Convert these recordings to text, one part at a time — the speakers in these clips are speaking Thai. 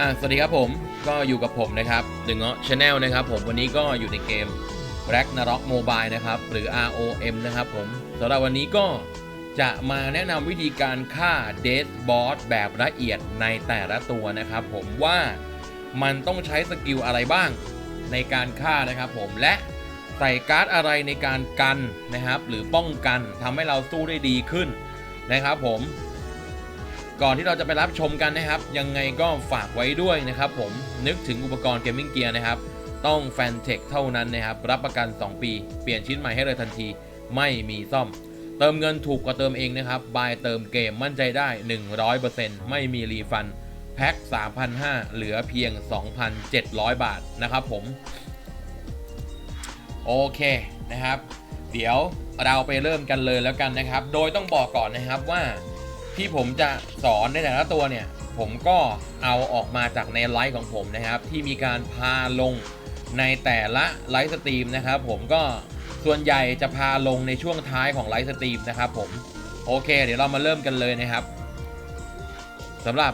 อ่าสวัสดีครับผมก็อยู่กับผมนะครับหนึ่งเงาะชาแนลนะครับผมวันนี้ก็อยู่ในเกม Ragnarok Mobile นะครับหรือ ROM นะครับผมสำหรับวันนี้ก็จะมาแนะนำวิธีการฆ่า Death Boss แบบละเอียดในแต่ละตัวนะครับผมว่ามันต้องใช้สกิลอะไรบ้างในการฆ่านะครับผมและใส่การ์ดอะไรในการกันนะครับ หรือป้องกันทำให้เราสู้ได้ดีขึ้นนะครับผม ก่อนที่เราจะไปรับชมกันนะครับ ยังไงก็ฝากไว้ด้วยนะครับผมนึกถึงอุปกรณ์เกมมิ่งเกียร์นะครับ ต้องแฟนเทคเท่านั้นนะครับ รับประกัน 2 ปี เปลี่ยนชิ้นใหม่ให้เลยทันที ไม่มีซ่อม เติมเงินถูกกว่าเติมเองนะครับบายเติมเกมมั่นใจได้ 100%ไม่มีรีฟันแพ็ค3,500 เหลือเพียง 2,700 บาทนะครับผม โอเคนะครับ เดี๋ยวเราไปเริ่มกันเลยแล้วกันนะครับ โดยต้องบอกก่อนนะครับว่า ที่ผมจะสอนในแต่ละตัวเนี่ย ผมก็เอาออกมาจากในไลฟ์ของผมนะครับ ที่มีการพาลงในแต่ละไลฟ์สตรีมนะครับผมก็ส่วนใหญ่จะพาลงในช่วงท้ายของไลฟ์สตรีมนะครับผมโอเค เดี๋ยวเรามาเริ่มกันเลยนะครับสำหรับ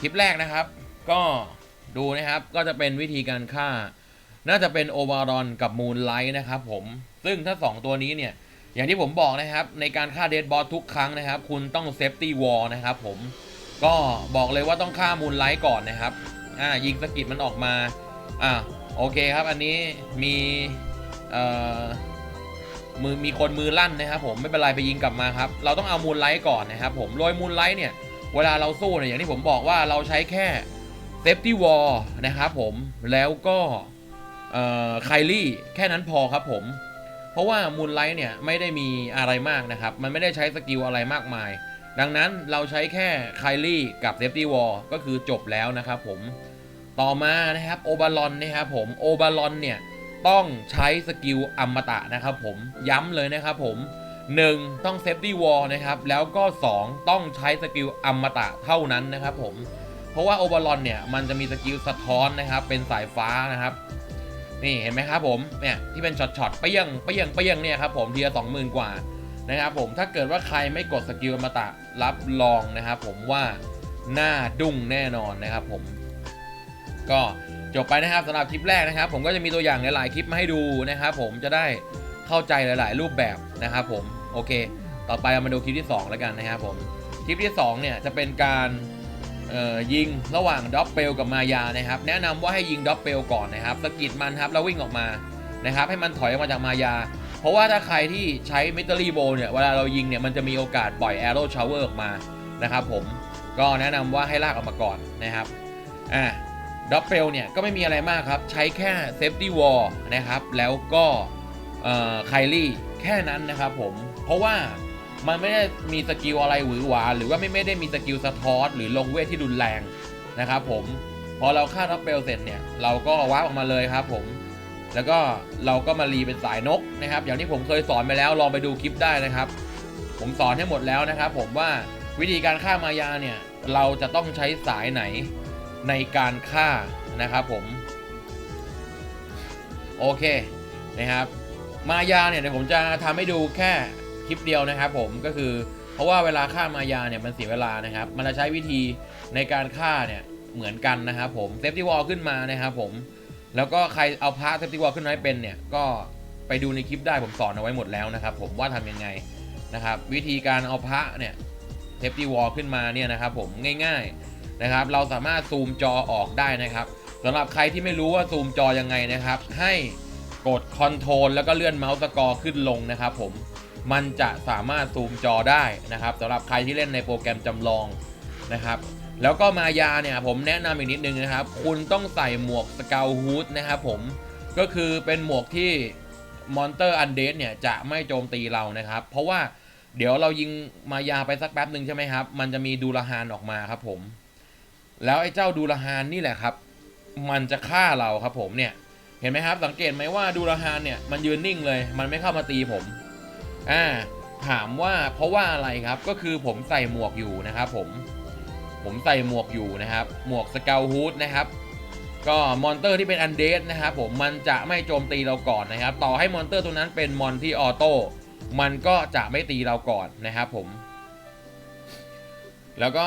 คลิปแรกนะครับ ก็ดูนะครับก็จะเป็นวิธีการฆ่า น่าจะเป็นโอวารอนกับมูนไลท์นะครับผมซึ่งถ้า 2 ตัวนี้เนี่ย อย่างที่ผมบอกนะครับในการฆ่าเดดบอสทุกครั้งนะครับ คุณต้องเซฟตี้วอลนะครับผมก็บอกเลยว่าต้องฆ่ามูลไลท์ก่อนนะครับอ่ายิงสกิดมันออกมาอ่าโอเคครับอันนี้มีเอ่อมือมีคนมือลั่นนะครับ ผมไม่เป็นไรไปยิงกลับมาครับ เราต้องเอามูลไลท์ก่อนนะครับ ผมโดยมูลไลท์เนี่ยเวลาเราสู้เนี่ยอย่างที่ผมบอกว่าเราใช้แค่เซฟตี้วอลนะครับผมแล้วก็เอ่อไคลี่แค่นั้นพอครับผม เพราะว่ามูลไลท์เนี่ยไม่ได้มีอะไรมากนะครับ มันไม่ได้ใช้สกิลอะไรมากมาย ดังนั้นเราใช้แค่ไคลี่กับเซฟตี้วอลก็คือจบแล้วนะครับผม ต่อมานะครับโอบาลอนนะครับผมโอบาลอนเนี่ยต้องใช้สกิลอมตะนะครับผมย้ำเลยนะครับผม 1. ต้องเซฟตี้วอลนะครับแล้วก็ 2 ต้องใช้สกิลอมตะเท่านั้นนะครับผม เพราะว่าโอบาลอนเนี่ยมันจะมีสกิลสะท้อนนะครับเป็นสายฟ้านะครับ นี่เห็นไหมครับผมเนี่ยที่เป็นช็อตๆเปี้ยงเปี้ยงเปี้ยงเนี่ยครับผมทีละสองหมื่นกว่านะครับผมถ้าเกิดว่าใครไม่กดสกิลอมตะรับรองนะครับผมว่าหน้าดุ้งแน่นอนนะครับผม ก็จบไปนะครับสำหรับคลิปแรกนะครับ ผมก็จะมีตัวอย่างหลายๆคลิปมาให้ดูนะครับผมจะได้เข้าใจหลาย ๆ รูปแบบนะครับผมโอเค ต่อไปเรามาดูคลิปที่ 2 แล้วกันนะครับผมคลิปที่ 2 เนี่ยจะเป็นการ ยิงระหว่างด็อปเปลกับมายานะครับ แนะนำว่าให้ยิงด็อปเปลก่อนนะครับสกิดมันครับแล้ววิ่งออกมานะครับให้มันถอยออกมาจากมายา เพราะว่าถ้าใครที่ใช้มิตอรี่โบเนี่ยเวลาเรายิงเนี่ยมันจะมีโอกาสปล่อยแอโร่ชาวเวอร์ออกมานะครับผมก็แนะนำว่าให้ลากออกมาก่อนนะครับอะด็อปเปลเนี่ยก็ไม่มีอะไรมากครับ ใช้แค่เซฟตี้วอลนะครับแล้วก็ไคลี่แค่นั้นนะครับผมเพราะว่า มันไม่ได้มีสกิลอะไรหวือหวาหรือว่าไม่ไม่ได้มีสกิลสะท้อนหรือลงเวทที่รุนแรงนะครับผมพอเราฆ่าท็อปเปลเสร็จเนี่ยเราก็ว้าออกมาเลยครับผมแล้วก็เราก็มารีเป็นสายนกนะครับ อย่างที่ผมเคยสอนไปแล้วลองไปดูคลิปได้นะครับ ผมสอนให้หมดแล้วนะครับ ผมว่าวิธีการฆ่ามายาเนี่ยเราจะต้องใช้สายไหนในการฆ่านะครับผมโอเคนะครับ มายาเนี่ยเดี๋ยวผมจะทำให้ดูแค่ คลิปเดียวนะครับผมก็คือเพราะว่าเวลาฆ่ามายาเนี่ยมันเสียเวลานะครับ มันจะใช้วิธีในการฆ่าเนี่ยเหมือนกันนะครับผมเซฟตี้วอลขึ้นมานะครับผมแล้วก็ใครเอาพระเซฟตี้วอลขึ้นมาให้เป็นเนี่ยก็ไปดูในคลิปได้ผมสอนเอาไว้หมดแล้วนะครับผมว่าทำยังไงนะครับวิธีการเอาพระเนี่ยเซฟตี้วอลขึ้นมาเนี่ยนะครับผมง่ายๆนะครับเราสามารถซูมจอออกได้นะครับสำหรับใครที่ไม่รู้ว่าซูมจอยังไงนะครับ ให้กดคอนโทรลแล้วก็เลื่อนเมาส์สกอร์ขึ้นลงนะครับผม มันจะสามารถซูมจอได้นะครับสำหรับใครที่เล่นในโปรแกรมจำลองนะครับแล้วก็มายาเนี่ยผมแนะนำอีกนิดนึงนะครับ คุณต้องใส่หมวกสเกลฮูดนะครับผมก็คือเป็นหมวกที่มอนเตอร์อันเดสเนี่ยจะไม่โจมตีเรานะครับ เพราะว่าเดี๋ยวเรายิงมายาไปสักแป๊บหนึ่งใช่ไหมครับ มันจะมีดูลาฮานออกมาครับผม แล้วไอ้เจ้าดูลาฮานนี่แหละครับ มันจะฆ่าเราครับผมเนี่ย เห็นไหมครับ สังเกตไหมว่าดูลาฮานเนี่ยมันยืนนิ่งเลย มันไม่เข้ามาตีผม อ่าถามว่าเพราะว่าอะไรครับก็คือผมใส่หมวกอยู่นะครับผมผมใส่หมวกอยู่นะครับ หมวกสเกลฮูดนะครับก็มอนเตอร์ที่เป็นอันเดสนะครับผมมันจะไม่โจมตีเราก่อนนะครับ ต่อให้มอนเตอร์ตัวนั้นเป็นมอนที่ออโต้มันก็จะไม่ตีเราก่อนนะครับผม แล้วก็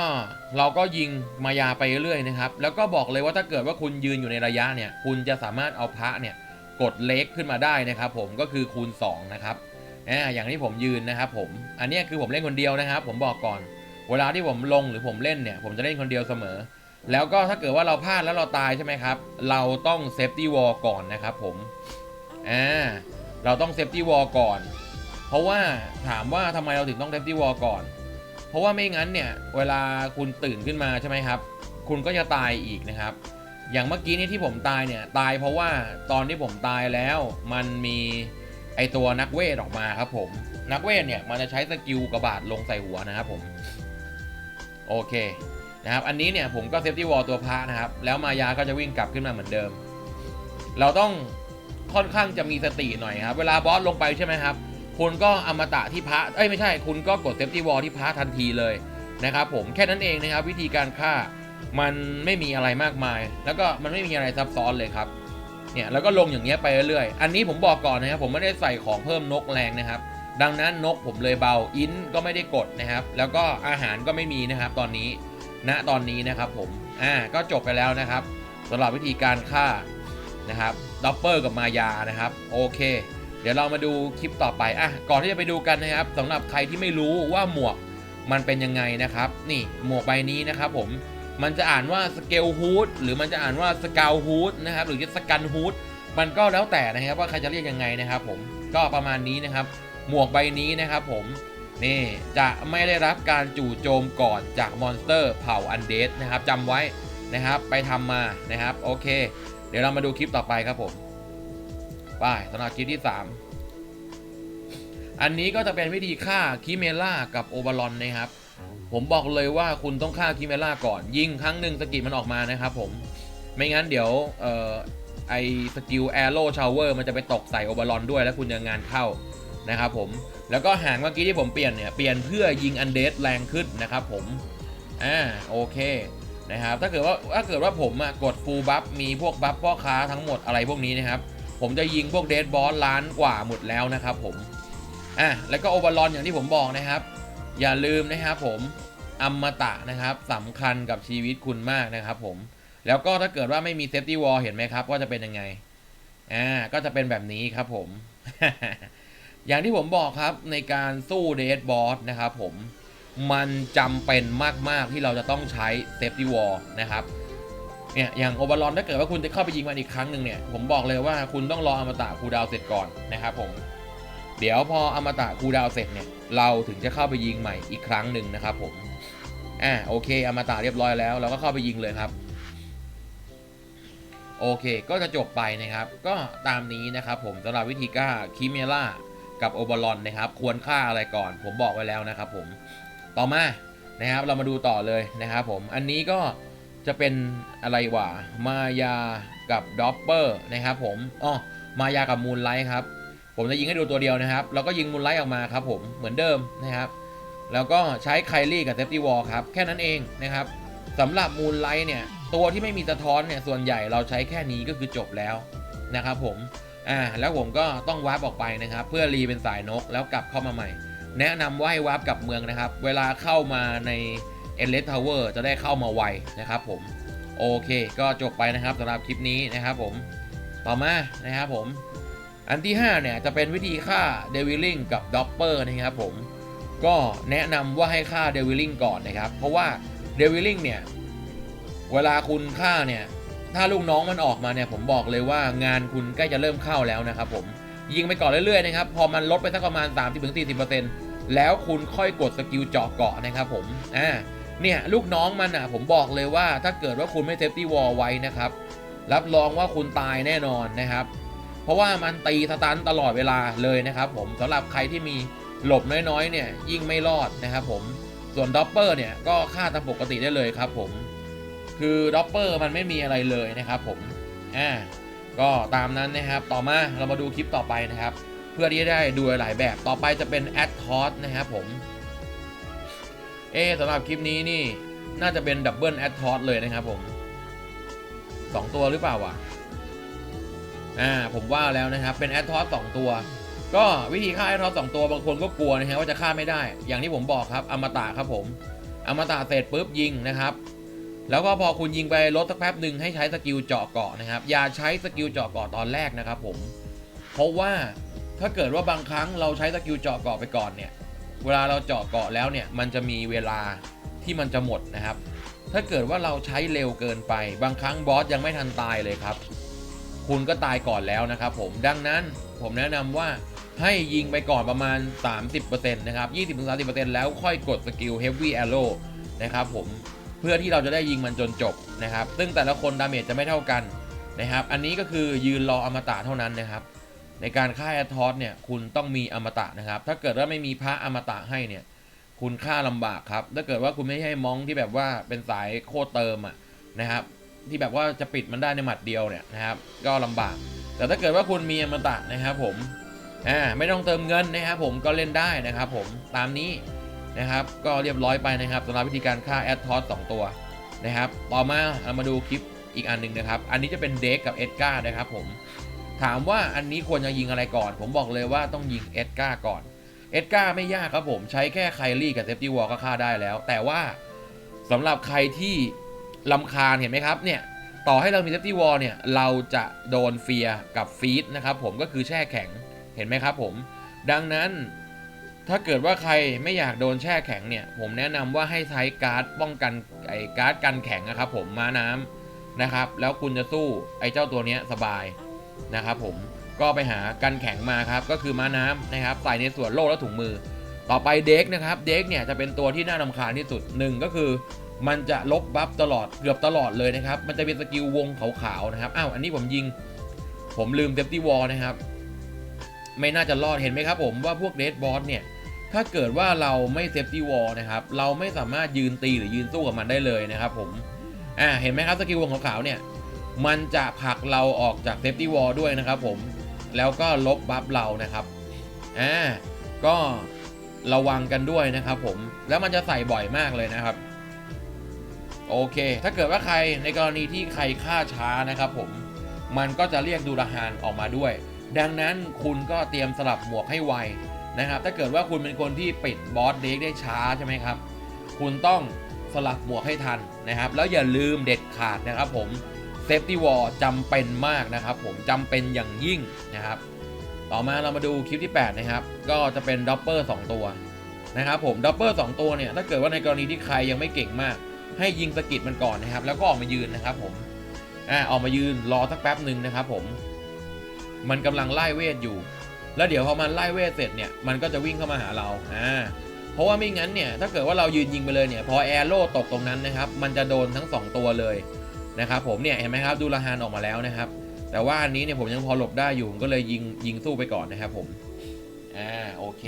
เราก็ยิงมายาไปเรื่อยนะครับ แล้วก็บอกเลยว่าถ้าเกิดว่าคุณยืนอยู่ในระยะเนี่ย คุณจะสามารถเอาพระเนี่ยกดเล็กขึ้นมาได้นะครับ ผมก็คือคูณ2นะครับ อ่าอย่างที่ผมยืนนะครับผม อันนี้คือผมเล่นคนเดียวนะครับ ผมบอกก่อน เวลาที่ผมลงหรือผมเล่นเนี่ย ผมจะเล่นคนเดียวเสมอ แล้วก็ถ้าเกิดว่าเราพลาดแล้วเราตายใช่ไหมครับ เราต้องเซฟตี้วอลก่อนนะครับผม อ่า เราต้องเซฟตี้วอลก่อน เพราะว่าถามว่าทำไมเราถึงต้องเซฟตี้วอลก่อน เพราะว่าไม่งั้นเนี่ย เวลาคุณตื่นขึ้นมาใช่ไหมครับ คุณก็จะตายอีกนะครับ อย่างเมื่อกี้นี้ที่ผมตายเนี่ย ตายเพราะว่าตอนที่ผมตายแล้วมันมี ไอตัวนักเวทออกมาครับผม นักเวทเนี่ยมันจะใช้สกิลกระบาดลงใส่หัวนะครับผม โอเคนะครับ อันนี้เนี่ยผมก็เซฟตี้วอลตัวพระนะครับ แล้วมายาก็จะวิ่งกลับขึ้นมาเหมือนเดิม เราต้องค่อนข้างจะมีสติหน่อยครับ เวลาบอสลงไปใช่ไหมครับ คุณก็อมตะที่พระ เอ้ยไม่ใช่ คุณก็กดเซฟตี้วอลที่พระทันทีเลยนะครับผม แค่นั้นเองนะครับ วิธีการฆ่ามันไม่มีอะไรมากมาย แล้วก็มันไม่มีอะไรซับซ้อนเลยครับ เนี่ยแล้วก็ลงอย่างเงี้ยไปเรื่อยๆ อันนี้ผมบอกก่อนนะครับผมไม่ได้ใส่ของเพิ่มนกแรงนะครับ ดังนั้นนกผมเลยเบาอินก็ไม่ได้กดนะครับ แล้วก็อาหารก็ไม่มีนะครับ ตอนนี้ณตอนนี้นะครับผมอ่าก็จบไปแล้วนะครับสำหรับวิธีการฆ่านะครับด็อปเปอร์กับมายานะครับโอเคเดี๋ยวเรามาดูคลิปต่อไป อะ ก่อนที่จะไปดูกันนะครับสำหรับใครที่ไม่รู้ว่าหมวกมันเป็นยังไงนะครับ นี่หมวกใบนี้นะครับผม มันจะอ่านว่าสเกลฮูดหรือมันจะอ่านว่าสกาวฮูดนะครับหรือจะสกันฮูดมันก็แล้วแต่นะครับว่าใครจะเรียกยังไงนะครับผมก็ประมาณนี้นะครับ หมวกใบนี้นะครับผมนี่จะไม่ได้รับการจู่โจมก่อนจากมอนสเตอร์เผ่าอันเดสนะครับจำไว้นะครับไปทำมานะครับโอเค เดี๋ยวเรามาดูคลิปต่อไปครับผมไปสำหรับคลิปที่ 3 อันนี้ก็จะเป็นวิธีฆ่าคิเมล่ากับโอบารอนนะครับ ผมบอกเลยว่าคุณต้องฆ่าคิเมล่าก่อน ยิงครั้งหนึ่งสกิลมันออกมานะครับผม ไม่งั้นเดี๋ยวเอ่อไอสกิลแอโร่ชาวเวอร์มันจะไปตกใส่โอบารอนด้วยแล้วคุณจะงานเข้านะครับผม แล้วก็หางเมื่อกี้ที่ผมเปลี่ยนเนี่ยเปลี่ยนเพื่อยิงอันเดสแรงขึ้นนะครับผม อ่าโอเคนะครับถ้าเกิดว่าถ้าเกิดว่าผมอะกดฟูลบัฟมีพวกบัฟพ่อค้าทั้งหมดอะไรพวกนี้นะครับ ผมจะยิงพวกเดสบอสล้านกว่าหมดแล้วนะครับผมอะแล้วก็โอเวอร์ลอนอย่างที่ผมบอกนะครับ อย่าลืมนะครับผมอมตะนะครับสำคัญกับชีวิตคุณมากนะครับผมแล้วก็ถ้าเกิดว่าไม่มีเซฟตี้วอลเห็นไหมครับว่าจะเป็นยังไงอ่าก็จะเป็นแบบนี้ครับผม อย่างที่ผมบอกครับในการสู้เดสบอสนะครับผมมันจำเป็นมาก ๆ ที่เราจะต้องใช้เซฟตี้วอลนะครับเนี่ยอย่างโอเวอร์ลอนถ้าเกิดว่าคุณจะเข้าไปยิงมันอีกครั้งหนึ่งเนี่ยผมบอกเลยว่าคุณต้องรออมตะคูดาวเสร็จก่อนนะครับผม เดี๋ยวพออมตะคูดาวเสร็จเนี่ยเราถึงจะเข้าไปยิงใหม่อีกครั้งหนึ่งนะครับผมอ่าโอเคอมตะเรียบร้อยแล้ว เราก็เข้าไปยิงเลยครับ โอเคก็จะจบไปนะครับ ก็ตามนี้นะครับผมสำหรับวิธีฆ่าคิเมล่ากับโอเบอรอนนะครับ ควรฆ่าอะไรก่อน ผมบอกไว้แล้วนะครับผมต่อมานะครับเรามาดูต่อเลยนะครับผมอันนี้ก็จะเป็นอะไรวะมายากับดอปเปอร์นะครับผมอ๋อมายากับมูนไลท์ครับ ผมจะยิงให้ดูตัวเดียวนะครับ แล้วก็ยิงมูนไลท์ออกมาครับผมเหมือนเดิมนะครับ แล้วก็ใช้ไคลี่กับเซฟตี้วอลครับ แค่นั้นเองนะครับสำหรับมูนไลท์เนี่ย ตัวที่ไม่มีสะท้อนเนี่ย ส่วนใหญ่เราใช้แค่นี้ก็คือจบแล้วนะครับผม อ่า แล้วผมก็ต้องวาร์ปออกไปนะครับ เพื่อรีเป็นสายนกแล้วกลับเข้ามาใหม่ แนะนำว่าให้วาร์ปกลับเมืองนะครับ เวลาเข้ามาใน e n l e s Tower จะได้เข้ามาไวนะครับผม โอเค ก็จบไปนะครับสำหรับคลิปนี้นะครับผม ต่อมานะครับผม อันที่ 5 เนี่ย จะเป็นวิธีฆ่าเดวิลลิงกับด็อปเปอร์นะครับผม ก็แนะนำว่าให้ฆ่าเดวิลลิงก่อนนะครับ เพราะว่าเดวิลลิงเนี่ย เวลาคุณฆ่าเนี่ย ถ้าลูกน้องมันออกมาเนี่ย ผมบอกเลยว่างานคุณใกล้จะเริ่มเข้าแล้วนะครับผม ยิงไปก่อนเรื่อยๆนะครับ พอมันลดไปสักประมาณ 30-40%แล้วคุณค่อยกดสกิลเจาะเกาะนะครับผม อ่า เนี่ยลูกน้องมันอะ ผมบอกเลยว่าถ้าเกิดว่าคุณไม่เซฟตี้วอลไว้นะครับ รับรองว่าคุณตายแน่นอนนะครับ เพราะว่ามันตีสตันตลอดเวลาเลยนะครับผมสำหรับใครที่มีหลบน้อยๆเนี่ยยิ่งไม่รอดนะครับผมส่วนด็อปเปอร์เนี่ยก็ฆ่าตามปกติได้เลยครับผมคือด็อปเปอร์มันไม่มีอะไรเลยนะครับผมอ่าก็ตามนั้นนะครับต่อมาเรามาดูคลิปต่อไปนะครับ เพื่อที่จะได้ดูหลายแบบต่อไปจะเป็นแอดทอสนะครับผมเอสำหรับคลิปนี้นี่น่าจะเป็นดับเบิลแอดทอสเลยนะครับผมสองตัวหรือเปล่าวะ อ่าผมว่าแล้วนะครับเป็นแอดทอสสองตัว ก็วิธีฆ่าแอดทอสสองตัวบางคนก็กลัวนะฮะว่าจะฆ่าไม่ได้ อย่างที่ผมบอกครับอมตะครับผมอมตะเสร็จปุ๊บยิงนะครับ แล้วก็พอคุณยิงไปลดสักแป๊บหนึ่งให้ใช้สกิลเจาะเกาะนะครับ อย่าใช้สกิลเจาะเกาะตอนแรกนะครับ ผมเพราะว่าถ้าเกิดว่าบางครั้งเราใช้สกิลเจาะเกาะไปก่อนเนี่ย เวลาเราเจาะเกาะแล้วเนี่ย มันจะมีเวลาที่มันจะหมดนะครับ ถ้าเกิดว่าเราใช้เร็วเกินไป บางครั้งบอสยังไม่ทันตายเลยครับ คุณก็ตายก่อนแล้วนะครับผมดังนั้นผมแนะนำว่าให้ยิงไปก่อนประมาณ 30%นะครับ 20-30%แล้วค่อยกดสกิล Heavy Arrow นะครับผมเพื่อที่เราจะได้ยิงมันจนจบนะครับ ซึ่งแต่ละคนดาเมจจะไม่เท่ากันนะครับ อันนี้ก็คือยืนรออมตะเท่านั้นนะครับ ในการฆ่าแอทอสเนี่ยคุณต้องมีอมตะนะครับ ถ้าเกิดว่าไม่มีพระอมตะให้เนี่ย คุณฆ่าลำบากครับ ถ้าเกิดว่าคุณไม่ใช่มองที่แบบว่าเป็นสายโคตรเติมอะนะครับ ที่แบบว่าจะปิดมันได้ในหมัดเดียวเนี่ยนะครับ ก็ลำบาก แต่ถ้าเกิดว่าคุณมีอมตะนะครับผมอ่าไม่ต้องเติมเงินนะครับผมก็เล่นได้นะครับผมตามนี้นะครับ ก็เรียบร้อยไปนะครับสำหรับวิธีการฆ่าแอดทอสสองตัวนะครับ ต่อมาเรามาดูคลิปอีกอันหนึ่งนะครับ อันนี้จะเป็นเด็กกับเอ็ดการ์นะครับผมถามว่าอันนี้ควรจะยิงอะไรก่อน ผมบอกเลยว่าต้องยิงเอ็ดการ์ก่อนเอ็ดการ์ไม่ยากครับผมใช้แค่ไคลี่กับเซฟตี้วอลก็ฆ่าได้แล้ว แต่ว่าสำหรับใครที่ ลำคาญเห็นไหมครับเนี่ยต่อให้เรามีเซฟตี้วอลเนี่ยเราจะโดนเฟียกับฟีดนะครับผมก็คือแช่แข็งเห็นไหมครับผมดังนั้นถ้าเกิดว่าใครไม่อยากโดนแช่แข็งเนี่ย ผมแนะนำว่าให้ใช้การ์ดป้องกันไอ้การ์ดกันแข็งนะครับผมม้าน้ำนะครับ แล้วคุณจะสู้ไอ้เจ้าตัวเนี้ยสบายนะครับผมก็ไปหากันแข็งมาครับ ก็คือม้าน้ำนะครับใส่ในส่วนโล่และถุงมือ ต่อไปเด็กนะครับเด็กเนี่ยจะเป็นตัวที่น่ารำคาญที่สุดหนึ่งก็คือ มันจะลบบัฟตลอดเกือบตลอดเลยนะครับ มันจะเป็นสกิลวงขาวๆนะครับ อ้าวอันนี้ผมยิง ผมลืมเซฟตี้วอลนะครับ ไม่น่าจะรอดเห็นไหมครับผมว่าพวกเดดบอสเนี่ย ถ้าเกิดว่าเราไม่เซฟตี้วอลนะครับ เราไม่สามารถยืนตีหรือยืนสู้กับมันได้เลยนะครับ ผม อ่าเห็นไหมครับสกิลวงขาวๆเนี่ย มันจะผลักเราออกจากเซฟตี้วอลด้วยนะครับ ผม แล้วก็ลบบัฟเรานะครับ อ่า ก็ระวังกันด้วยนะครับ ผม แล้วมันจะใส่บ่อยมากเลยนะครับ โอเค ถ้าเกิดว่าใครในกรณีที่ใครฆ่าช้านะครับผม มันก็จะเรียกดูรหานออกมาด้วย ดังนั้นคุณก็เตรียมสลับหมวกให้ไวนะครับ ถ้าเกิดว่าคุณเป็นคนที่ปิดบอสเด็กได้ช้าใช่ไหมครับ คุณต้องสลับหมวกให้ทันนะครับ แล้วอย่าลืมเด็ดขาดนะครับผมเซฟตี้วอลจำเป็นมากนะครับผมจำเป็นอย่างยิ่งนะครับ ต่อมาเรามาดูคลิปที่ 8 นะครับ ก็จะเป็นด็อปเปอร์2ตัวนะครับผมด็อปเปอร์2ตัวเนี่ยถ้าเกิดว่าในกรณีที่ใครยังไม่เก่งมาก ให้ยิงสกิดมันก่อนนะครับ แล้วก็ออกมายืนนะครับผมอ่าออกมายืนรอสักแป๊บหนึ่งนะครับ ผม มันกำลังไล่เวทอยู่ แล้วเดี๋ยวพอมันไล่เวทเสร็จเนี่ยมันก็จะวิ่งเข้ามาหาเราอ่าเพราะว่าไม่งั้นเนี่ยถ้าเกิดว่าเรายืนยิงไปเลยเนี่ยพอแอโร่ตกตรงนั้นนะครับ มันจะโดนทั้ง 2 ตัวเลยนะครับผมเนี่ยเห็นไหมครับดูละฮานออกมาแล้วนะครับ แต่ว่าอันนี้เนี่ยผมยังพอหลบได้อยู่ผมก็เลยยิงยิงสู้ไปก่อนนะครับผมอ่าโอเค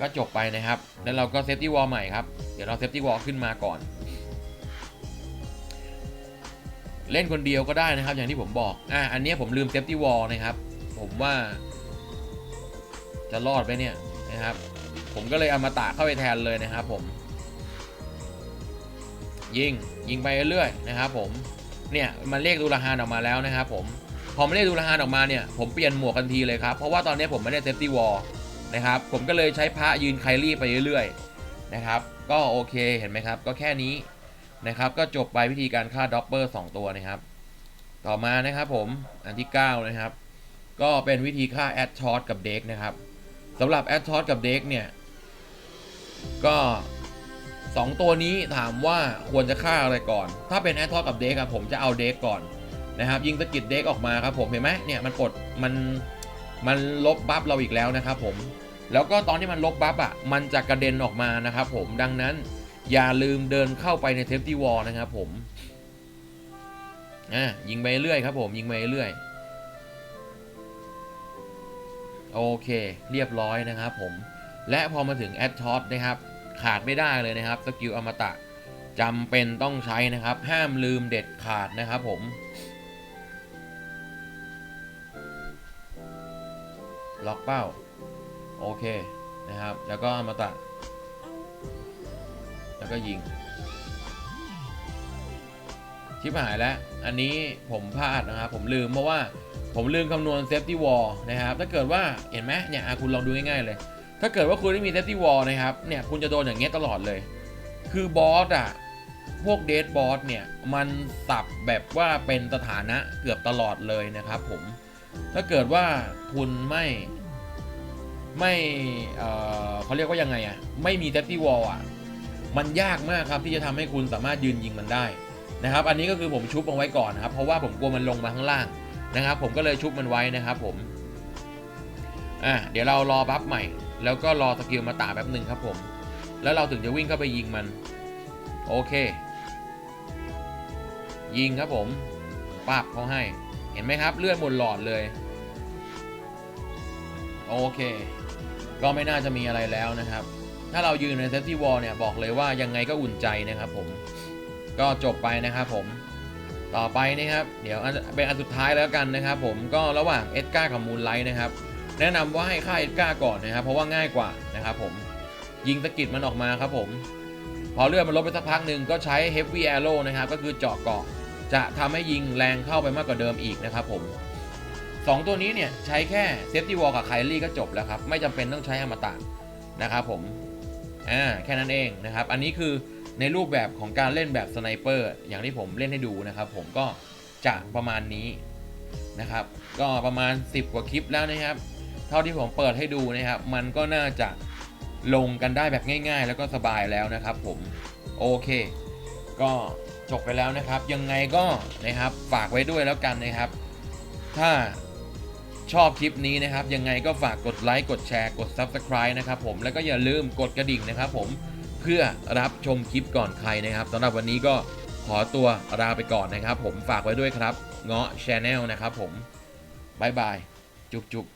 ก็จบไปนะครับ แล้วเราก็เซฟตี้วอลใหม่ครับ เดี๋ยวเราเซฟตี้วอลขึ้นมาก่อน เล่นคนเดียวก็ได้นะครับ อย่างที่ผมบอก อ่าอันนี้ผมลืมเซฟตี้วอลนะครับ ผมว่า จะรอดไปเนี่ยนะครับ ผมก็เลยเอามาตาเข้าไปแทนเลยนะครับ ผม ยิงยิงไปเรื่อยๆนะครับ ผม เนี่ยมันเรียกดูราฮานออกมาแล้วนะครับ ผมพอมันเรียกดูราฮานออกมาเนี่ยผมเปลี่ยนหมวกทันทีเลยครับ เพราะว่าตอนนี้ผมไม่ได้เซฟตี้วอลนะครับ ผมก็เลยใช้พระยืนไคลี่ไปเรื่อยๆนะครับ ก็โอเคเห็นไหมครับ ก็แค่นี้ นะครับ ก็จบไปวิธีการฆ่าด็อปเปอร์2ตัวนะครับ ต่อมานะครับผมอันที่ 9 นะครับ ก็เป็นวิธีฆ่าแอดชอตกับเด็กนะครับสำหรับแอดชอตกับเด็กเนี่ย ก็ 2 ตัวนี้ถามว่าควรจะฆ่าอะไรก่อน ถ้าเป็นแอดชอตกับเด็กอะผมจะเอาเด็กก่อนนะครับ ยิงสกิดเด็กออกมาครับผมเห็นไหมเนี่ยมันปลดมันมันลบบัฟเราอีกแล้วนะครับผมแล้วก็ตอนที่มันลบบัฟอะ มันจะกระเด็นออกมานะครับผมดังนั้น อย่าลืมเดินเข้าไปในเทปตี้วอลนะครับผมอะยิงไปเรื่อยครับผมยิงไปเรื่อยโอเค เรียบร้อยนะครับผม และพอมาถึงแอดช็อตนะครับ ขาดไม่ได้เลยนะครับสกิลอมตะจำเป็นต้องใช้นะครับ ห้ามลืมเด็ดขาดนะครับผม ล็อกเป้า โอเคนะครับ แล้วก็อมตะ แล้วก็ยิง ชิบหายแล้ว อันนี้ผมพลาดนะครับ ผมลืมเพราะว่าผมลืมคำนวณเซฟตี้วอลนะครับ ถ้าเกิดว่าเห็นไหมเนี่ยคุณลองดูง่ายๆเลย ถ้าเกิดว่าคุณไม่มีเซฟตี้วอลนะครับ เนี่ยคุณจะโดนอย่างเงี้ยตลอดเลย คือบอสอะพวกเดทบอสเนี่ย มันสับแบบว่าเป็นสถานะเกือบตลอดเลยนะครับผม ถ้าเกิดว่าคุณไม่ไม่ เออเขาเรียกว่ายังไงอะไม่มีเซฟตี้วอลอะ มันยากมากครับที่จะทำให้คุณสามารถยืนยิงมันได้นะครับ อันนี้ก็คือผมชุบมันไว้ก่อนนะครับ เพราะว่าผมกลัวมันลงมาข้างล่างนะครับ ผมก็เลยชุบมันไว้นะครับ ผมอะเดี๋ยวเรารอบัฟใหม่ แล้วก็รอสกิลมาตาแป๊บหนึ่งครับผม แล้วเราถึงจะวิ่งเข้าไปยิงมัน โอเค ยิงครับผมปาบเขาให้ เห็นไหมครับ เลือดหมดหลอดเลย โอเค ก็ไม่น่าจะมีอะไรแล้วนะครับ ถ้าเรายืนในเซฟตี้วอลเนี่ยบอกเลยว่ายังไงก็อุ่นใจนะครับผมก็จบไปนะครับผมต่อไปนะครับ เดี๋ยวเป็นอันสุดท้ายแล้วกันนะครับ ผมก็ระหว่างเอ็ดการ์กับมูนไลท์นะครับ แนะนำว่าให้ฆ่าเอ็ดการ์ก่อนนะครับ เพราะว่าง่ายกว่านะครับผมยิงสะกิดมันออกมาครับผม พอเลือดมันลดไปสักพักหนึ่งก็ใช้ Heavy Arrow นะครับ ก็คือเจาะเกาะ จะทำให้ยิงแรงเข้าไปมากกว่าเดิมอีกนะครับผม 2 ตัวนี้เนี่ยใช้แค่ Safety Wall กับไคลี่ก็จบแล้วครับ ไม่จำเป็นต้องใช้อมตะนะครับผม อ่าแค่นั้นเองนะครับ อันนี้คือในรูปแบบของการเล่นแบบสไนเปอร์อย่างที่ผมเล่นให้ดูนะครับ ผมก็จะประมาณนี้นะครับ ก็ประมาณ 10 กว่าคลิปแล้วนะครับ เท่าที่ผมเปิดให้ดูนะครับ มันก็น่าจะลงกันได้แบบง่าย ๆ แล้วก็สบายแล้วนะครับ ผมโอเค ก็จบไปแล้วนะครับ ยังไงก็นะครับฝากไว้ด้วยแล้วกันนะครับ ถ้า ชอบคลิปนี้นะครับ ยังไงก็ฝากกดไลค์กดแชร์กด Subscribe นะครับผมแล้วก็อย่าลืมกดกระดิ่งนะครับผมเพื่อรับชมคลิปก่อนใครนะครับสำหรับวันนี้ก็ขอตัวลาไปก่อนนะครับ ผมฝากไว้ด้วยครับ เงาะชาแนลนะครับผมบายบายจุกจุก